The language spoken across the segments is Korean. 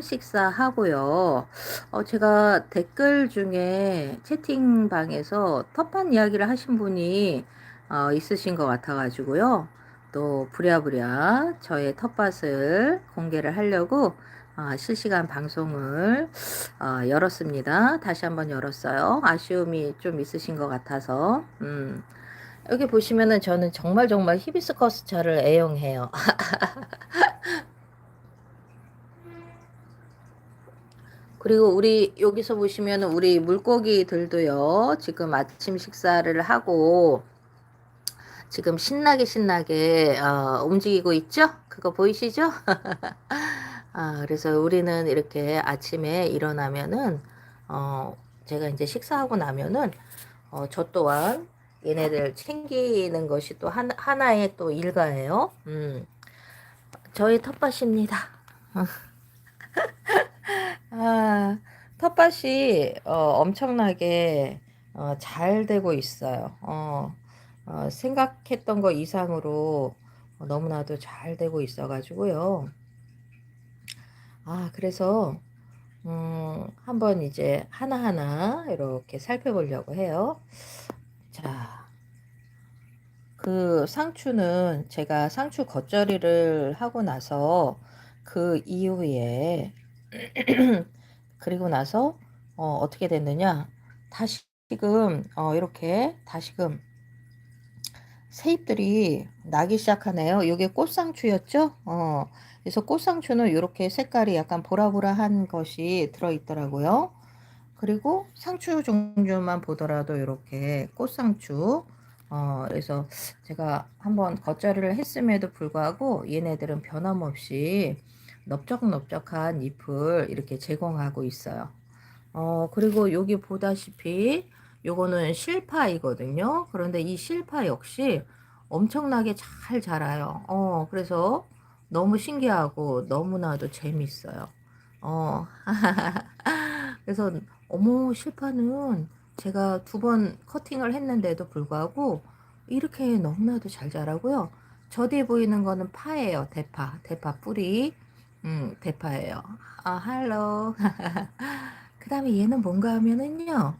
식사하고요. 어, 제가 댓글 중에 채팅방에서 텃밭 이야기를 하신 분이 어, 있으신 것 같아가지고요. 또 부랴부랴 저의 텃밭을 공개를 하려고 어, 실시간 방송을 어, 열었습니다. 다시 한번 열었어요. 아쉬움이 좀 있으신 것 같아서. 음. 여기 보시면은 저는 정말 정말 히비스커스 차를 애용해요. 그리고 우리 여기서 보시면 우리 물고기들도요. 지금 아침 식사를 하고 지금 신나게 신나게 어, 움직이고 있죠? 그거 보이시죠? 아, 그래서 우리는 이렇게 아침에 일어나면은 어, 제가 이제 식사하고 나면은 어, 저 또한 얘네들 챙기는 것이 또 하나, 하나의 또 일과예요. 음, 저희 텃밭입니다. 아, 텃밭이 어, 엄청나게 어, 잘 되고 있어요. 어, 어, 생각했던 거 이상으로 너무나도 잘 되고 있어가지고요. 아, 그래서 음, 한번 이제 하나하나 이렇게 살펴보려고 해요. 자, 그 상추는 제가 상추 겉절이를 하고 나서 그 이후에 그리고 나서 어, 어떻게 됐느냐 다시금 어, 이렇게 다시금 새잎들이 나기 시작하네요. 이게 꽃상추였죠? 어, 그래서 꽃상추는 이렇게 색깔이 약간 보라보라한 것이 들어있더라고요. 그리고 상추 종류만 보더라도 이렇게 꽃상추 어, 그래서 제가 한번 겉절이를 했음에도 불구하고 얘네들은 변함없이 넓적넓적한 잎을 이렇게 제공하고 있어요. 어, 그리고 여기 보다시피 요거는 실파이거든요. 그런데 이 실파 역시 엄청나게 잘 자라요. 어, 그래서 너무 신기하고 너무나도 재밌어요. 어, 그래서 어머 실파는 제가 두 번 커팅을 했는데도 불구하고 이렇게 너무나도 잘 자라고요. 저 뒤에 보이는 거는 파예요. 대파, 대파 뿌리. 음, 대파예요. 아, 할로. 그 다음에 얘는 뭔가 하면은요.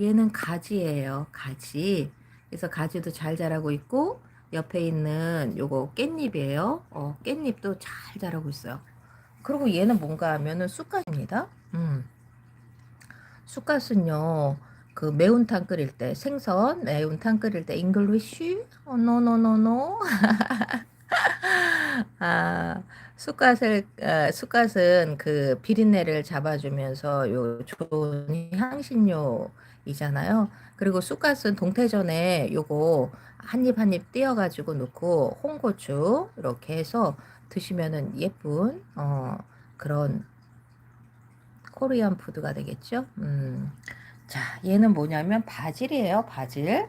얘는 가지예요. 가지. 그래서 가지도 잘 자라고 있고, 옆에 있는 요거 깻잎이에요. 어, 깻잎도 잘 자라고 있어요. 그리고 얘는 뭔가 하면은 쑥갓입니다. 음. 쑥갓은요. 그 매운탕 끓일 때 생선 매운탕 끓일 때 잉글리쉬 어 노노노노 아 쑥갓을 어, 쑥갓은 그 비린내를 잡아주면서 요 좋은 향신료이잖아요. 그리고 쑥갓은 동태전에 요거 한 입 한 입 띄어가지고 넣고 홍고추 이렇게 해서 드시면은 예쁜 어 그런 코리안 푸드가 되겠죠. 음. 자, 얘는 뭐냐면 바질이에요. 바질.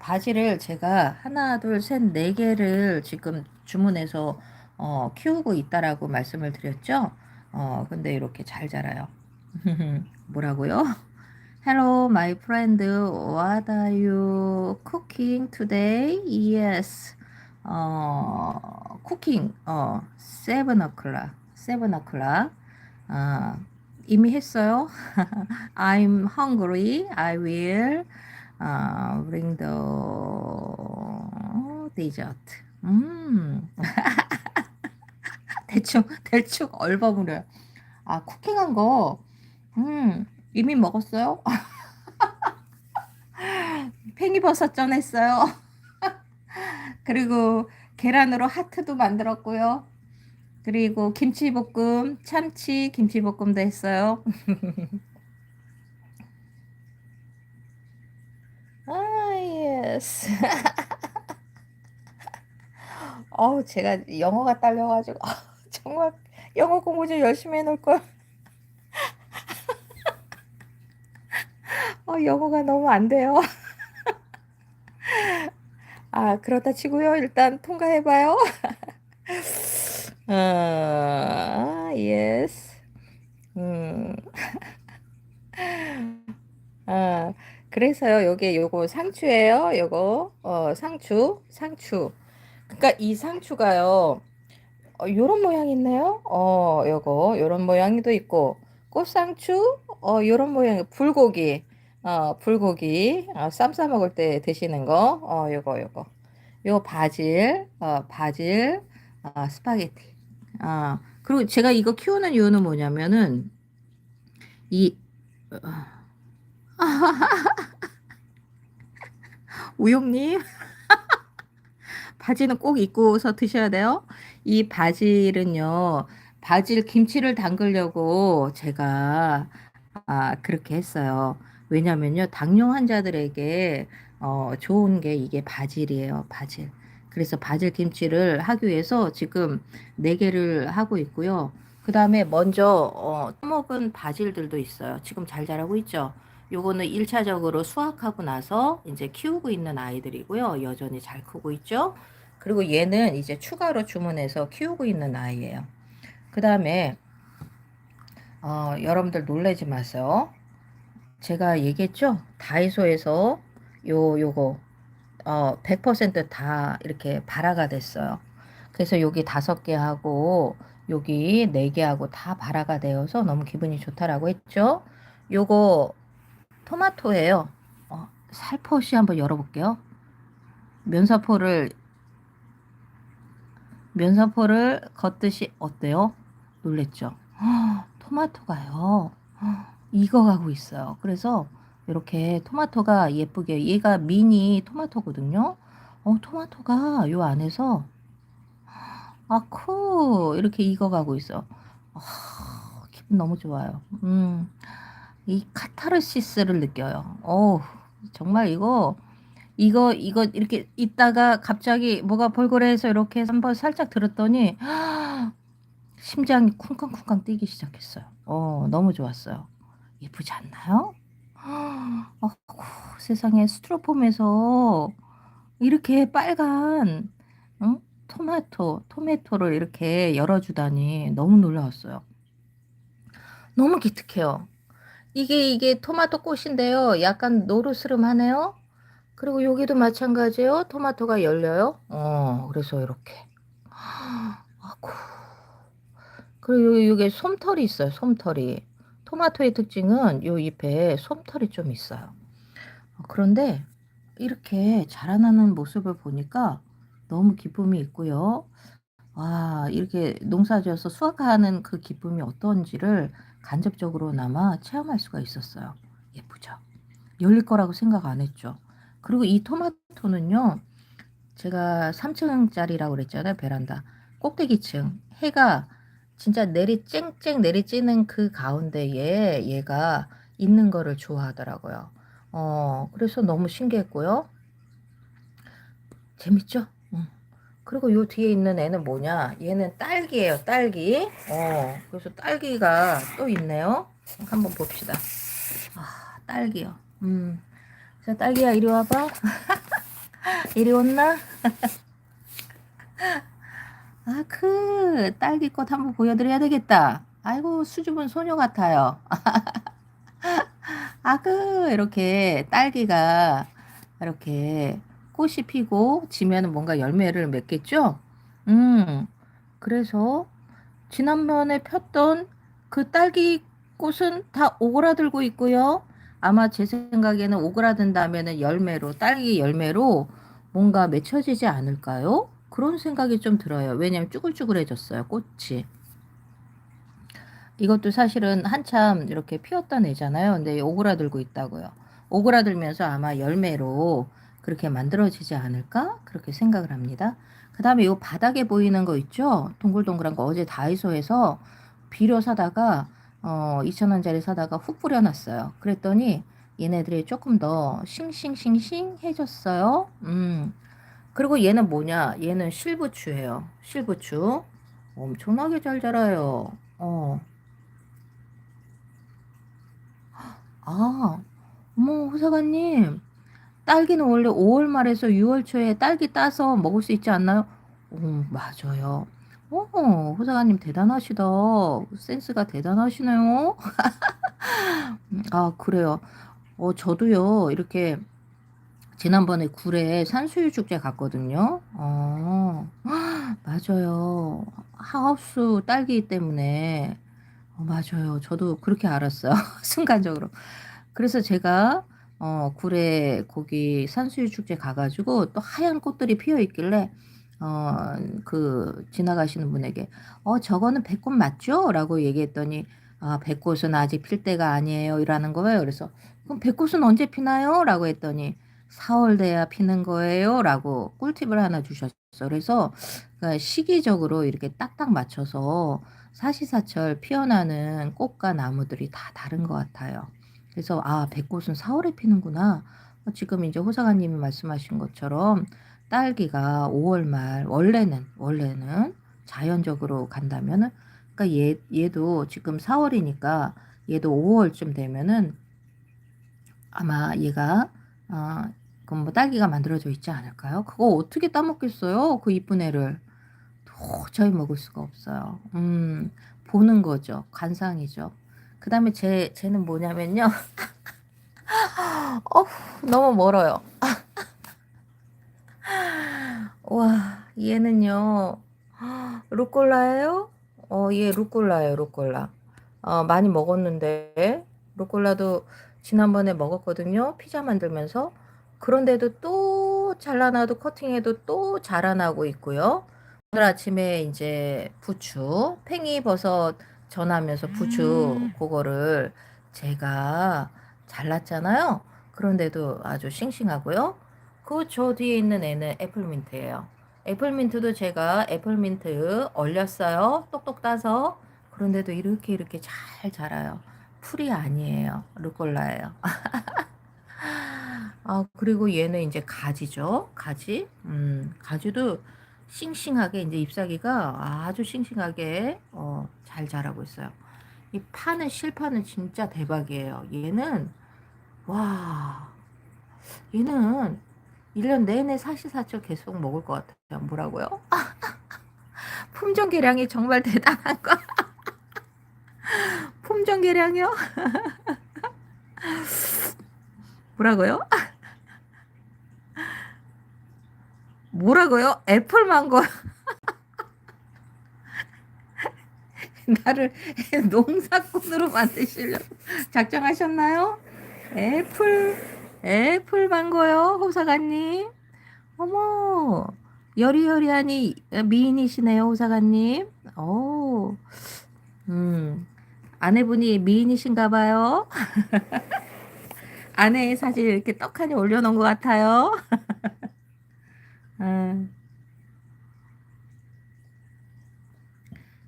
바질을 제가 하나, 둘, 셋, 네 개를 지금 주문해서 어, 키우고 있다라고 말씀을 드렸죠. 어, 근데 이렇게 잘 자라요. 뭐라고요? Hello, my friend. What are you cooking today? Yes. 어, cooking. 어, seven o'clock. seven o'clock. 아, 이미 했어요. I'm hungry. I will uh, bring the dessert. 음. 대충 대충 얼버무려요. 아 쿠킹한 거 음, 이미 먹었어요? 팽이버섯 전 했어요. 그리고 계란으로 하트도 만들었고요. 그리고 김치볶음, 참치 김치볶음도 했어요. 아, 예스. 어우, 제가 영어가 딸려가지고, 정말 영어 공부 좀 열심히 해놓을 걸. 어, 영어가 너무 안 돼요. 아, 그렇다 치고요. 일단 통과해봐요. 아, 예스. 음. 아, 그래서요. 요게 요거 상추예요. 요거 어, 상추, 상추. 그러니까 이 상추가요. 어, 요런 모양 있네요. 어, 요거, 요런 모양도 있고, 꽃상추, 어, 요런 모양, 불고기, 어, 불고기, 어, 쌈싸 먹을 때 드시는 거, 어, 요거, 요거. 요 바질, 어, 바질, 어, 스파게티. 아, 그리고 제가 이거 키우는 이유는 뭐냐면은, 이, 어, 우용님, 바지는 꼭 입고서 드셔야 돼요. 이 바질은요, 바질 김치를 담그려고 제가 아, 그렇게 했어요. 왜냐면요, 당뇨 환자들에게 어, 좋은 게 이게 바질이에요, 바질. 그래서 바질 김치를 하기 위해서 지금 네개를 하고 있고요. 그 다음에 먼저 어, 먹은 바질들도 있어요. 지금 잘 자라고 있죠. 요거는 1차적으로 수확하고 나서 이제 키우고 있는 아이들이고요. 여전히 잘 크고 있죠. 그리고 얘는 이제 추가로 주문해서 키우고 있는 아이예요. 그 다음에 어, 여러분들 놀라지 마세요. 제가 얘기했죠? 다이소에서 요 요거 어, 100%다 이렇게 발화가 됐어요. 그래서 여기 다섯 개 하고 여기 네 개 하고 다 발화가 되어서 너무 기분이 좋다라고 했죠. 요거 토마토예요. 어, 살포시 한번 열어볼게요. 면사포를 면사포를 걷듯이 어때요? 놀랬죠? 토마토가요. 익어가고 있어요. 그래서 이렇게 토마토가 예쁘게 얘가 미니 토마토거든요. 어, 토마토가 요 안에서 아 쿠 이렇게 익어가고 있어. 아, 기분 너무 좋아요. 음, 이 카타르시스를 느껴요. 어, 정말 이거 이거 이거 이렇게 있다가 갑자기 뭐가 벌거래해서 이렇게 한번 살짝 들었더니 심장이 쿵쾅쿵쾅 뛰기 시작했어요. 어, 너무 좋았어요. 예쁘지 않나요? 어, 세상에 스트로폼에서 이렇게 빨간 응? 토마토, 토마토를 이렇게 열어주다니 너무 놀라웠어요. 너무 기특해요. 이게 이게 토마토 꽃인데요. 약간 노르스름하네요. 그리고 여기도 마찬가지예요. 토마토가 열려요. 어, 그래서 이렇게. 아쿠. 그리고 이게 솜털이 있어요. 솜털이. 토마토의 특징은 이 잎에 솜털이 좀 있어요. 그런데 이렇게 자라나는 모습을 보니까 너무 기쁨이 있고요. 와, 이렇게 농사지어서 수확하는 그 기쁨이 어떤지를 간접적으로나마 체험할 수가 있었어요. 예쁘죠? 열릴 거라고 생각 안 했죠. 그리고 이 토마토는요, 제가 3층짜리라고 그랬잖아요, 베란다. 꼭대기층. 해가 진짜 내리 쨍쨍 내리찌는 그 가운데에 얘가 있는 거를 좋아하더라고요. 어, 그래서 너무 신기했고요. 재밌죠? 응. 그리고 요 뒤에 있는 애는 뭐냐? 얘는 딸기예요, 딸기. 어, 그래서 딸기가 또 있네요. 한번 봅시다. 아, 딸기요. 음. 자, 딸기야, 이리 와봐. 이리 왔나? 아, 그, 딸기 꽃 한번 보여드려야 되겠다. 아이고, 수줍은 소녀 같아요. 아, 그, 이렇게 딸기가 이렇게 꽃이 피고 지면은 뭔가 열매를 맺겠죠? 음, 그래서 지난번에 폈던 그 딸기 꽃은 다 오그라들고 있고요. 아마 제 생각에는 오그라든다면 열매로 딸기 열매로 뭔가 맺혀지지 않을까요? 그런 생각이 좀 들어요. 왜냐면 쭈글쭈글해졌어요. 꽃이. 이것도 사실은 한참 이렇게 피었던 애잖아요. 근데 오그라들고 있다고요. 오그라들면서 아마 열매로 그렇게 만들어지지 않을까? 그렇게 생각을 합니다. 그 다음에 이 바닥에 보이는 거 있죠? 동글동글한 거 어제 다이소에서 비료 사다가 어, 2,000원짜리 사다가 훅 뿌려놨어요. 그랬더니 얘네들이 조금 더 싱싱싱싱 해졌어요. 음. 그리고 얘는 뭐냐? 얘는 실부추예요. 실부추. 엄청나게 잘 자라요. 어. 아, 어머, 호사관님. 딸기는 원래 5월 말에서 6월 초에 딸기 따서 먹을 수 있지 않나요? 어, 맞아요. 어, 호사관님 대단하시다. 센스가 대단하시네요. 아, 그래요. 어, 저도요, 이렇게 지난번에 구례 산수유 축제 갔거든요. 어, 맞아요. 하우스 딸기 때문에. 어, 맞아요. 저도 그렇게 알았어요. 순간적으로. 그래서 제가 어, 구례 거기 산수유 축제 가 가지고 또 하얀 꽃들이 피어 있길래 어, 그 지나가시는 분에게 어, 저거는 백꽃 맞죠? 라고 얘기했더니 아, 백꽃은 아직 필 때가 아니에요. 이라는 거예요. 그래서 그럼 백꽃은 언제 피나요? 라고 했더니 4월 돼야 피는 거예요. 라고 꿀팁을 하나 주셨어요. 그래서 그러니까 시기적으로 이렇게 딱딱 맞춰서 사시사철 피어나는 꽃과 나무들이 다 다른 것 같아요. 그래서 아, 백꽃은 4월에 피는구나. 어, 지금 이제 호사가님이 말씀하신 것처럼 딸기가 5월 말 원래는 원래는 자연적으로 간다면은 그러니까 얘 얘도 지금 4월이니까 얘도 5월쯤 되면은 아마 얘가 어, 그럼 뭐 딸기가 만들어져 있지 않을까요? 그거 어떻게 따먹겠어요? 그 이쁜 애를 도저히 먹을 수가 없어요. 음, 보는 거죠. 관상이죠. 그 다음에 제, 쟤는 뭐냐면요. 어, 너무 멀어요. 와, 얘는요. 루꼴라예요? 어, 얘 루꼴라예요, 루꼴라. 어, 많이 먹었는데 루꼴라도 지난번에 먹었거든요. 피자 만들면서. 그런데도 또 잘라놔도 커팅해도 또 자라나고 있고요. 오늘 아침에 이제 부추, 팽이 버섯 전하면서 부추 음. 그거를 제가 잘랐잖아요. 그런데도 아주 싱싱하고요. 그 저 뒤에 있는 애는 애플민트예요. 애플민트도 제가 애플민트 얼렸어요. 똑똑 따서. 그런데도 이렇게 이렇게 잘 자라요. 풀이 아니에요. 루꼴라예요. 아, 그리고 얘는 이제 가지죠. 가지. 음, 가지도 싱싱하게 이제 잎사귀가 아주 싱싱하게 어, 잘 자라고 있어요. 이 파는 실파는 진짜 대박이에요. 얘는 와 얘는 1년 내내 사시사철 계속 먹을 것 같아요. 뭐라고요? 품종 개량이 정말 대단한 거. 품종 개량이요? 뭐라고요? 뭐라고요? 애플 망고. 나를 농사꾼으로 만드시려고 작정하셨나요? 애플, 애플 망고요, 호사가님. 어머, 여리여리하니 미인이시네요, 호사가님. 오, 음, 아내분이 미인이신가 봐요. 아내의 사진 이렇게 떡하니 올려놓은 것 같아요. 아.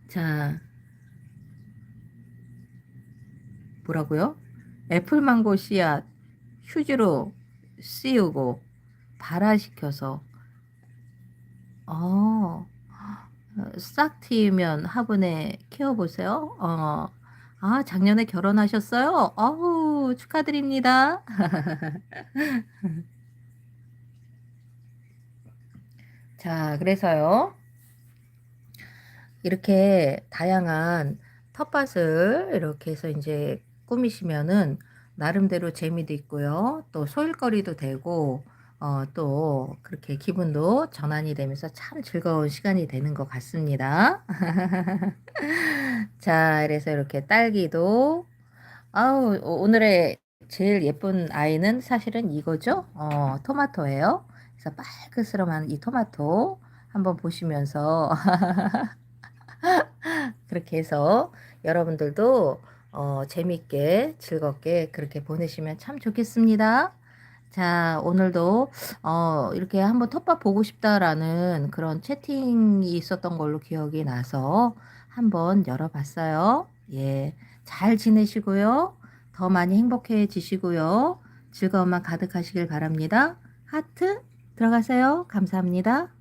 자, 뭐라고요? 애플망고 씨앗 휴지로 씌우고 발화시켜서 어, 싹 트이면 화분에 키워보세요. 어, 아, 작년에 결혼하셨어요? 어우, 축하드립니다. 자, 그래서요. 이렇게 다양한 텃밭을 이렇게 해서 이제 꾸미시면은 나름대로 재미도 있고요. 또 소일거리도 되고, 어, 또 그렇게 기분도 전환이 되면서 참 즐거운 시간이 되는 것 같습니다. 자, 그래서 이렇게 딸기도, 아우, 오- 오늘의 제일 예쁜 아이는 사실은 이거죠. 어, 토마토예요. 그래서 빨그스름한 이 토마토 한번 보시면서 그렇게 해서 여러분들도 어, 재밌게 즐겁게 그렇게 보내시면 참 좋겠습니다. 자, 오늘도 어, 이렇게 한번 텃밭 보고 싶다라는 그런 채팅이 있었던 걸로 기억이 나서 한번 열어봤어요. 예, 잘 지내시고요. 더 많이 행복해지시고요. 즐거움만 가득하시길 바랍니다. 하트 들어가세요. 감사합니다.